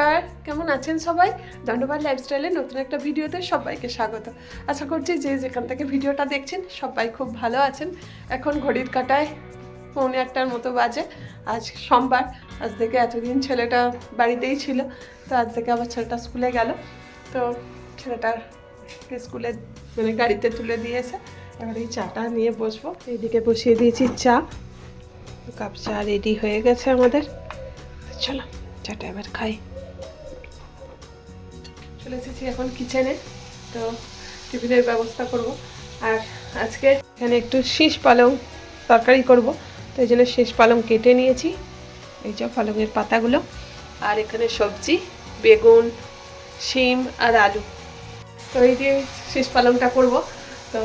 নমস্কার, কেমন আছেন সবাই? দণ্ডবাদ লাইফস্টাইলের নতুন একটা ভিডিওতে সবাইকে স্বাগত। আশা করছি যে যেখান থেকে ভিডিওটা দেখছেন, সবাই খুব ভালো আছেন। এখন ঘড়ির কাটায় পৌনে একটার মতো বাজে। আজ সোমবার, আজ থেকে এতদিন ছেলেটা বাড়িতেই ছিল, তো আজ থেকে আবার ছেলেটা স্কুলে গেল। তো ছেলেটার স্কুলে মানে গাড়িতে তুলে দিয়েছে এবার এই চাটা নিয়ে বসবো। এইদিকে বসিয়ে দিয়েছি চা। কাপ চা রেডি হয়ে গেছে আমাদের। চলো, চাটা এবার খাই। চলে এসেছি এখন কিচেনে তো টিফিনের ব্যবস্থা করব। আর আজকে এখানে একটু শীষ পালং তরকারি করব। তো এই জন্য শীষ পালং কেটে নিয়েছি। এই যে পালংয়ের পাতাগুলো। আর এখানে সবজি, বেগুন, শিম আর আলু। তো এই যে শীষ পালংটা করব। তো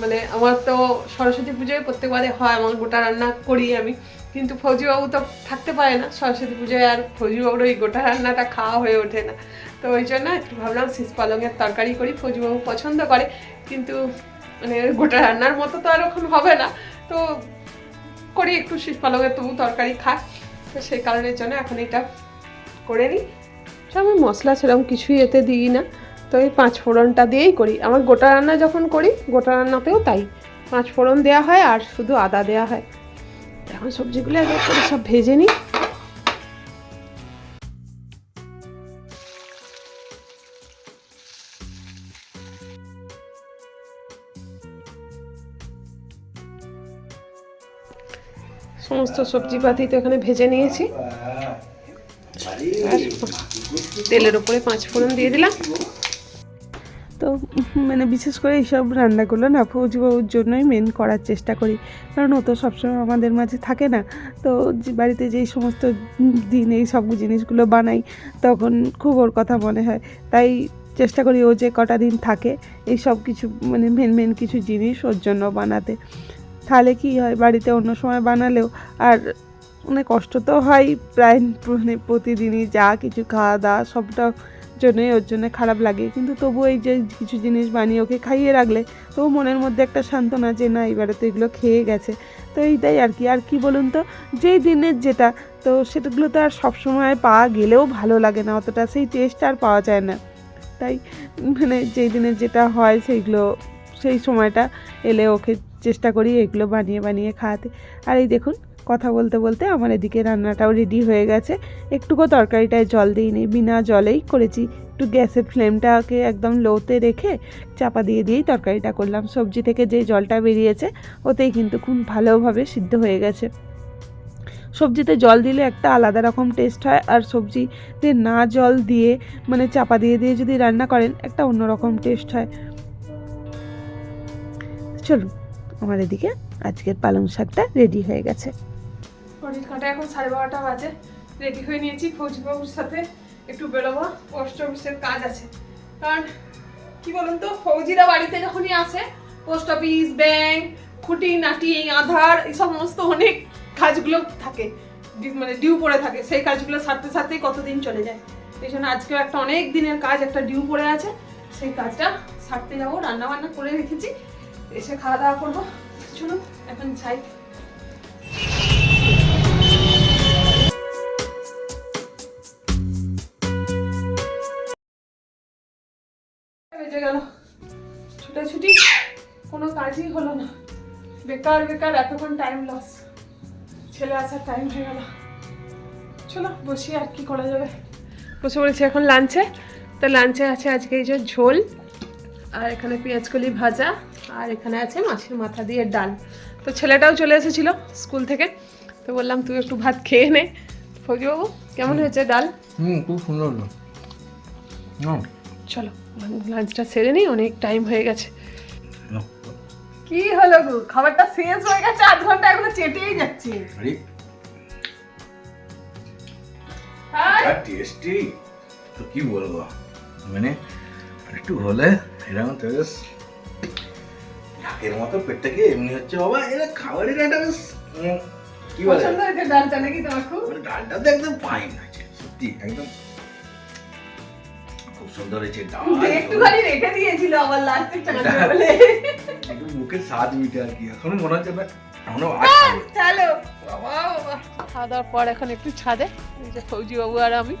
মানে আমার তো সরস্বতী পুজোয় প্রত্যেকবারে হয়, আমার গোটা রান্না করি আমি। কিন্তু ফৌজিবাবু তো থাকতে পারে না। সরস্বতী পুজোয় আর ফৌজিবাবুর ওই গোটা রান্নাটা খাওয়া হয়ে ওঠে না। তো ওই জন্য একটু ভাবলাম শীষ পালংয়ের তরকারি করি ফৌজিবাবু পছন্দ করে, কিন্তু মানে গোটা রান্নার মতো তো আর এখন হবে না। তো করি একটু শীষ পালংয়ের তবু তরকারি খাক তো সেই কারণের জন্য এখন এটা করে নিই। তো আমি মশলা সেরকম কিছুই এতে দিই না। তো এই পাঁচ ফোড়নটা দিয়েই করি। আমার গোটা রান্না যখন করি, গোটা রান্নাতেও তাই। পাঁচ ফোড়ন দেওয়া হয় আর শুধু আদা দেওয়া হয়। এখন সবজিগুলো এক এক করে সব ভেজে নিই। সমস্ত সবজিপাতি তো এখানে ভেজে নিয়েছি। আর তেলের উপরে পাঁচ ফোড়ন দিয়ে দিলাম। তো মানে বিশেষ করে এইসব রান্নাগুলো না ফৌজিবাবুর জন্যই মেন করার চেষ্টা করি। কারণ ও তো সবসময় আমাদের মাঝে থাকে না। তো বাড়িতে যেই সমস্ত দিন এই সব জিনিসগুলো বানাই, তখন খুব ওর কথা মনে হয়। তাই চেষ্টা করি ও যে কটা দিন থাকে, এই সব কিছু মানে মেন মেন কিছু জিনিস ওর জন্য বানাতে। তাহলে কি হয়? বাড়িতে অন্য সময় বানালেও আর মানে কষ্ট তো হয় প্রায় মানে প্রতিদিনই যা কিছু খাওয়া দাওয়া সবটা জন্যই, ওর জন্য খারাপ লাগে। কিন্তু তবু এই যে কিছু জিনিস বানিয়ে ওকে খাইয়ে রাখলে, তবু মনের মধ্যে একটা সান্ত্বনা যে, না, এবারে তো এগুলো খেয়ে গেছে। তো এইটাই আর কি। আর কি বলুন তো, যেই দিনের যেটা, তো সেটাগুলো তো আর সবসময় পাওয়া গেলেও ভালো লাগে না। অতটা সেই টেস্ট আর পাওয়া যায় না। তাই মানে যেই দিনের যেটা হয়, সেইগুলো, সেই সময়টা এলে ওকে চেষ্টা করি এগুলো বানিয়ে বানিয়ে খাওয়াতে। আর এই দেখুন, কথা বলতে বলতে আমার এদিকে রান্নাটাও রেডি হয়ে গেছে। একটুকু তরকারিটায় জল দিইনি বিনা জলেই করেছি। একটু গ্যাসের ফ্লেমটাকে একদম লোতে রেখে চাপা দিয়ে দিয়েই তরকারিটা করলাম। সবজি থেকে যে জলটা বেরিয়েছে, ওতেই কিন্তু খুব ভালোভাবে সিদ্ধ হয়ে গেছে। সবজিতে জল দিলে একটা আলাদা রকম টেস্ট হয়। আর সবজিতে না জল দিয়ে মানে চাপা দিয়ে দিয়ে যদি রান্না করেন, একটা অন্যরকম টেস্ট হয়। চলুন। আমার এদিকে আজকের পালং শাকটা রেডি হয়ে গেছে। ঘড়ির কাঁটা এখন সাড়ে বারোটা বাজে। রেডি হয়ে নিয়েছি ফৌজিবাবুর সাথে একটু বেরোবো। পোস্ট অফিসের কাজ আছে। কারণ কি বলুন তো ফৌজিরা বাড়িতে যখনই আসে পোস্ট অফিস ব্যাংক খুঁটি নাটি আধার, এই সমস্ত অনেক কাজগুলো থাকে। মানে ডিউ পড়ে থাকে। সেই কাজগুলো সারতে সারতেই কতদিন চলে যায়। এই জন্য আজকেও একটা অনেক দিনের কাজ, একটা ডিউ পড়ে আছে। সেই কাজটা সারতে যাব রান্না বান্না করে রেখেছি। এসে খাওয়া দাওয়া করব। চলুন, এখন যাই। বেজে ছুটাছুটি, কোনো কাজই হলো না। বেকার বেকার, এতক্ষণ টাইম লস ছেলে আসার টাইম হয়ে গেল। চলো, বসি আর কি করা যাবে। বসে পড়েছি এখন লাঞ্চে তো লাঞ্চে আছে আজকে এই যে ঝোল আর এখানে পেঁয়াজকলি ভাজা। আর এখানে আছে মাছের মাথা দিয়ে ডাল। তো ছেলেটাও চলে এসেছিল স্কুল থেকে। তো বললাম তুই একটু ভাত খেয়ে নে। ফৌজিবাবু কেমন হয়েছে ডাল? হুম খুব সুন্দর চলো লাঞ্চটা সেরে নিই অনেক টাইম হয়ে গেছে। কি হলো গো? খাবারটা শেষ হয়ে গেছে আধ ঘণ্টা এখনও চেটেই যাচ্ছে। আর। টেস্টি তো কি বলব? মানে একটু হলে এরকম ঢাকের মতো পেটটাকে এমনি হচ্ছে? বাবা এটা খাবারের একটা বেশ কি বলে? ডালটা নাকি তোমার খুব? মানে ডালটা তো একদম ফাইন আছে সত্যি একদম খুব সুন্দর হয়েছে ডাল। একটুখানি রেখে দিয়েছিল আবার লাস্টে চাঁদা বলে। একটু মুখের স্বাদ মিটে আর কি এখনও মনে হচ্ছে না এখনও চলো। বাবা বাবা। খাওয়া দাওয়ার পর এখন একটু ছাদে ফৌজি বাবু আর আমি।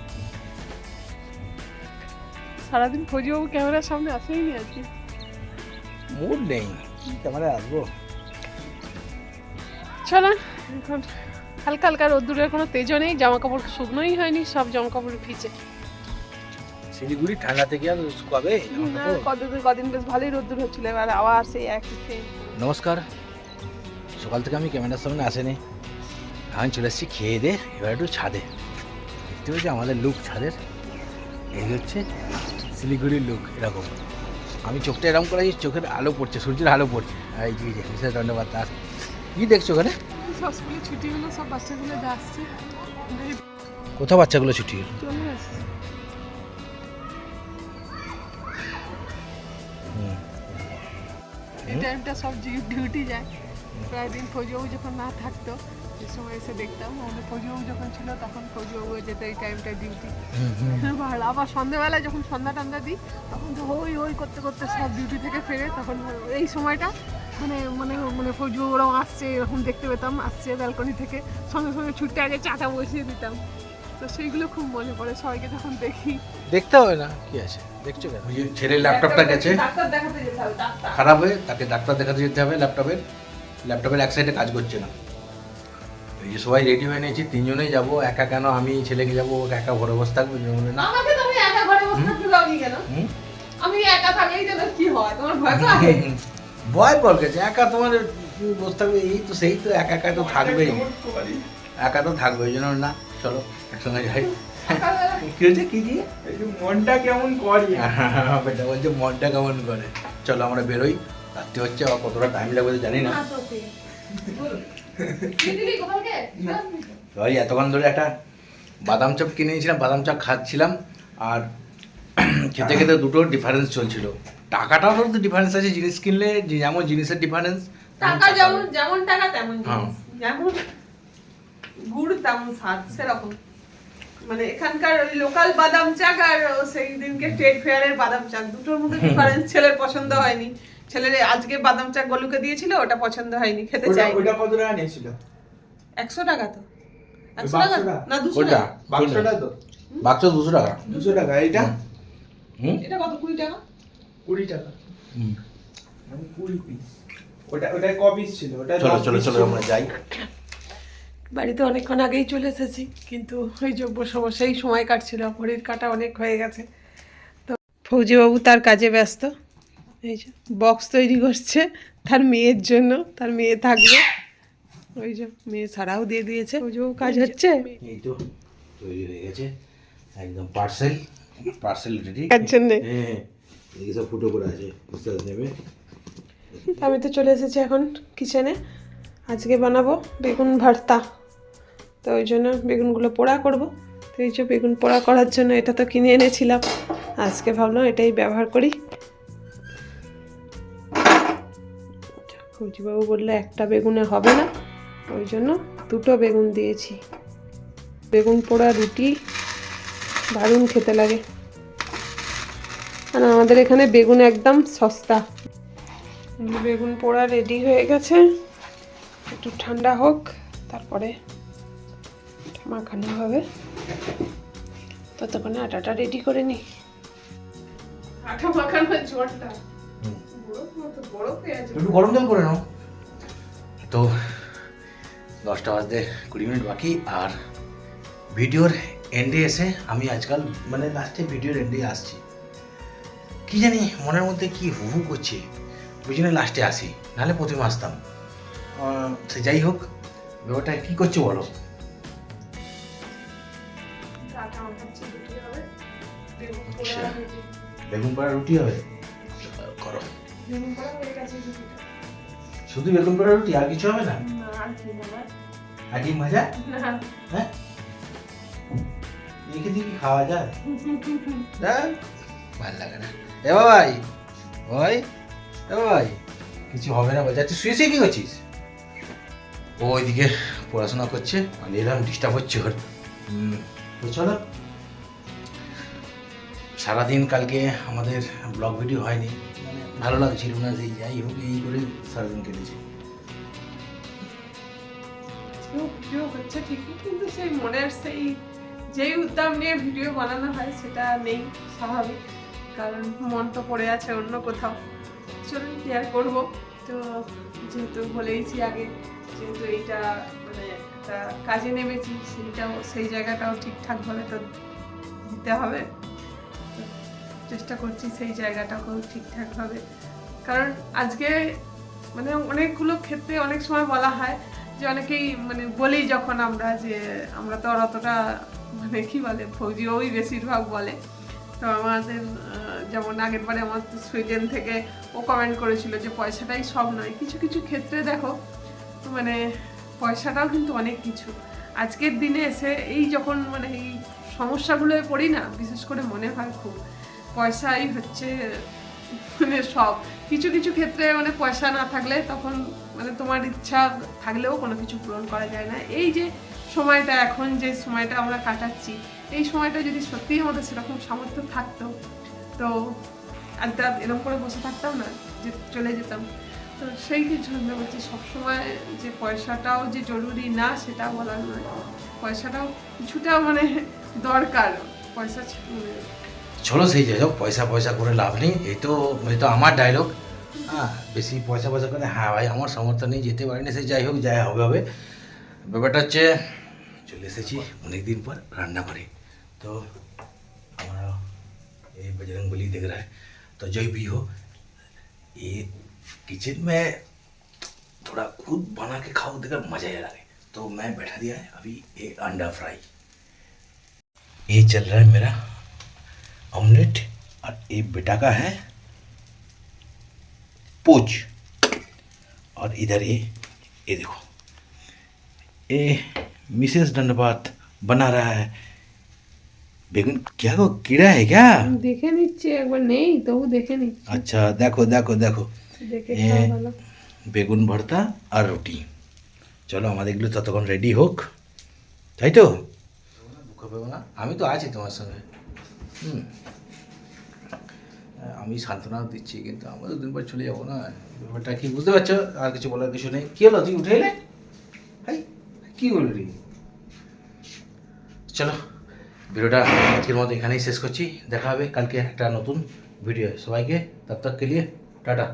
সারাদিন ফৌজিবাবু ক্যামেরার সামনে আসেই নি আজকে। মুড নেই। কি ক্যামেরা আসব। চলো এখন হালকা হালকা রোদ্দুরের কোনো তেজও নেই জামা কাপড় শুকনোই হয়নি সব জামা কাপড় ভিজে। শিলিগুড়ি ঠান্ডা থেকে আর শুকাবে? না কদিন কদিন বেশ ভালোই রোদ্দুর হচ্ছিল এবার আবার সেই একই নমস্কার। সকাল থেকে আমি ক্যামেরার সামনে আসেনি। এখন চলে এসেছি খেয়ে দে এবার একটু ছাদে। দেখতে পাচ্ছি আমাদের লুক ছাদের। এই হচ্ছে শিলিগুড়ির লুক এরকম। আমি চোখটা এরকম করে চোখের আলো পড়ছে সূর্যের আলো পড়ছে। আর এই যে বিশেষ ধন্যবাদ তার কি দেখছ ওখানে? সব স্কুলে ছুটি হলো সব বাচ্চাগুলো আসছে। কোথাও বাচ্চাগুলো ছুটি হলো। এই টাইমটা সব ডিউটি যায়। প্রায় দিন ফৌজিবাবু যখন না থাকতো যে সময় এসে দেখতাম ফৌজিবাবু যখন ছিল তখন যেত এই টাইমটা ডিউটি। ভালো আবার যখন সন্ধ্যা টন্ধা দিই তখন তো ওই করতে করতে সব ডিউটি থেকে ফেরে তখন এই সময়টা মানে মানে মানে আসছে এরকম দেখতে পেতাম আসছে ব্যালকনি থেকে সঙ্গে সঙ্গে ছুটতে আগে চাটা বসিয়ে দিতাম। তো সেইগুলো খুব মনে পড়ে সবাইকে যখন দেখি। দেখতে হবে না কি আছে দেখছ কেন? ছেলের ল্যাপটপটা গেছে। ডাক্তার দেখাতে যেতে হবে খারাপ হয়ে তাকে ডাক্তার দেখাতে যেতে হবে ল্যাপটপের ল্যাপটপের এক সাইডে কাজ করছে না। এই যে সবাই রেডি হয়ে নিয়েছি তিনজনেই যাব একা কেন? আমি ছেলেকে যাব ওকে একা ঘরে বসে থাকব বলে, না। আমাকে তুমি একা ঘরে বসে থাকতে দাওনি কেন? আমি একা থাকলেই যেন কি হয়? তোমার ভয় লাগে ভয় পর গেছে একা তোমার বসে থাকবে এই তো সেই তো একা একা তো থাকবেই একা তো থাকবে ওই জন্য না চলো একসঙ্গে যাই। কি হয়েছে কি দিয়ে? মনটা কেমন করি? বেটা বলছে মনটা কেমন করে? চলো আমরা বেরোই রাত্রি হচ্ছে আবার কতটা টাইম লাগবে জানি না। ওই এতক্ষণ ধরে একটা বাদাম চপ কিনে নিয়েছিলাম বাদাম চপ খাচ্ছিলাম আর খেতে খেতে দুটো ডিফারেন্স চলছিল। টাকাটাও তো ডিফারেন্স আছে জিনিস কিনলে যেমন জিনিসের ডিফারেন্স টাকা যেমন যেমন টাকা তেমন হ্যাঁ। যেমন গুড় তেমন স্বাদ সেরকম। মানে এখানকার লোকাল বাদাম চাক আর সেই দিনকে ট্রেড ফেয়ারের বাদাম চাক দুটোর মধ্যে ডিফারেন্স ছেলের পছন্দ হয়নি। ছেলের আজকে বাদাম চাক গলুকে দিয়েছিল ওটা পছন্দ হয়নি খেতে চাই ওটা কত টাকা নিয়েছিল? একশো টাকা তো। একশো? টাকা? না দুশো টাকা। বাক্সটা তো? বাক্স দুশো টাকা। দুশো টাকা এইটা? হুম। এটা কত কুড়ি টাকা? কুড়ি টাকা। হুম। মানে কুড়ি পিস ওটা ওটা ক পিস ছিল? ওটা চলো চলো চলো আমরা যাই। বাড়িতে অনেকক্ষণ আগেই চলে এসেছি কিন্তু ওই যে বসে বসেই সময় কাটছিল ঘড়ির কাটা অনেক হয়ে গেছে। তো ফৌজিবাবু তার কাজে ব্যস্ত। এই যে বক্স তৈরি করছে। তার মেয়ের জন্য তার মেয়ে থাকবে। ওই যে মেয়ে ছাড়াও দিয়ে দিয়েছে। ফৌজিবাবু কাজ হচ্ছে। এই তো তৈরি হয়ে গেছে। একদম পার্সেল পার্সেল রেডি কার জন্যে হ্যাঁ এই সব ফুটো করে আছে। বুঝতে নেবে। আমি তো চলে এসেছি এখন কিচেনে আজকে বানাবো বেগুন ভর্তা। তো ওই জন্য বেগুনগুলো পোড়া করব। তো এই যে বেগুন পোড়া করার জন্য এটা তো কিনে এনেছিলাম। আজকে ভাবলাম এটাই ব্যবহার করি। ফৌজিবাবু বলল, একটা বেগুনে হবে না? ওই জন্য দুটো বেগুন দিয়েছি। বেগুন পোড়া, রুটি, দারুণ খেতে লাগে। আর আমাদের এখানে বেগুন একদম সস্তা। বেগুন পোড়া রেডি হয়ে গেছে। একটু ঠান্ডা হোক, তারপরে মাখানো হবে। ততক্ষণে আটাটা রেডি করে নি আটা মাখানোর পেঁয়াজ একটু গরম জল করে নাও। তো দশটা বাজতে কুড়ি মিনিট বাকি আর ভিডিওর এন্ডে এসে আমি আজকাল মানে লাস্টে ভিডিওর এন্ডে আসছি। কি জানি মনের মধ্যে কি হু হু করছে ওই জন্য লাস্টে আসি নাহলে প্রথমে আসতাম। সে যাই হোক ব্যাপারটা কী করছে বলো? বেগুন পোড়া রুটি হবে? শুধু বেগুন পোড়া রুটি আর কিছু হবে না? আর ডিম ভাজা? হ্যাঁ? দেখে দেখি খাওয়া যায়। দেখ ভালো লাগে না। এ ভাই ভাই এ ভাই কিছু হবে না বলছে। তুই শুয়ে শুয়ে কি করছিস? ও ওইদিকে পড়াশোনা করছে আমি এলাম ডিস্টার্ব হচ্ছে ওর। হুম, তো চলো। সারাদিন কালকে আমাদের ব্লগ ভিডিও হয়নি। মানে ভালো লাগছিল না যে যাই হোক, এই করে সারাদিন কেটেছে। কিন্তু সেই মনের সেই যেই উদ্যম নিয়ে ভিডিও বানানো হয়, সেটা নেই, স্বাভাবিক, কারণ মন তো পড়ে আছে অন্য কোথাও। চলুন কেয়ার করব? তো যেহেতু বলেইছি আগে, যেহেতু এইটা মানে একটা কাজে নেমেছি, সেইটাও, সেই জায়গাটাও ঠিকঠাক ঠিকঠাকভাবে তো দিতে হবে। চেষ্টা করছি সেই জায়গাটাকেও ঠিকঠাকভাবে। কারণ আজকে মানে অনেকগুলো ক্ষেত্রে অনেক সময় বলা হয় যে অনেকেই মানে বলি যখন আমরা যে আমরা তো আর অতটা মানে কি বলে ফৌজি ওই বেশিরভাগ বলে। তো আমাদের যেমন আগের বারে আমার সুইডেন থেকে ও কমেন্ট করেছিল যে পয়সাটাই সব নয়। কিছু কিছু ক্ষেত্রে দেখো মানে পয়সাটাও কিন্তু অনেক কিছু। আজকের দিনে এসে এই যখন মানে এই সমস্যাগুলোয় পড়ি না, বিশেষ করে মনে হয় খুব। পয়সাই হচ্ছে মানে সব। কিছু কিছু ক্ষেত্রে মানে পয়সা না থাকলে তখন মানে তোমার ইচ্ছা থাকলেও কোনো কিছু পূরণ করা যায় না। এই যে সময়টা, এখন যে সময়টা আমরা কাটাচ্ছি, এই সময়টা যদি সত্যিই আমাদের সেরকম সামর্থ্য থাকতো, তো আজ রাত এরকম করে বসে থাকতাম না, যে চলে যেতাম। তো সেই জন্য বলছি, সবসময় যে পয়সাটাও যে জরুরি না সেটা বলার নয়। পয়সাটাও কিছুটা মানে দরকার। পয়সা চলো সেই যাই হোক পয়সা পয়সা করে লাভ নেই এই তো এই তো আমার ডায়লগ হ্যাঁ বেশি পয়সা পয়সা করে হ্যাঁ ভাই আমার সামর্থ্য নেই যেতে পারি না সে যাই হোক যাই হবে হবে ব্যাপারটা হচ্ছে চলে এসেছি অনেক দিন পর রান্না করে তো हमारा ये बजरंग बली दिख रहा है तो जो भी हो ये किचन में थोड़ा खुद बना के खाओ देखकर मजा ही लगे तो मैं बैठा दिया है अभी ये अंडा फ्राई ये चल रहा है मेरा ऑमलेट और ये बेटा का है पोच और इधर ये ये देखो ये मिसेस दंडपात बना रहा है बेगुन क्या को कीड़ा है क्या দেখে নিচ্ছে একবার নেই তবু দেখে নিচ্ছে अच्छा देखो देखो देखो দেখে এ- খাওয়া ভালো বেগুন ভর্তা আর রুটি চলো আমাদের এগুলো ততক্ষণ রেডি হোক তাই তো দুঃখ পেবো না আমি তো আছি তোমার সঙ্গে হুম। আমি সান্ত্বনা দিচ্ছি, কিন্তু আমরা তো পর চলে যাব না। ব্যাপারটা কি বুঝতে পারছ? আর কিছু বলার কিছু নেই। কী হলো? তুই উঠে এলে? হাই, কী রে চলো, ভিডিওটা আজকের মতো এখানেই শেষ করছি। দেখা হবে কালকে একটা নতুন ভিডিও। সবাইকে তব তক কে লিয়ে টাটা।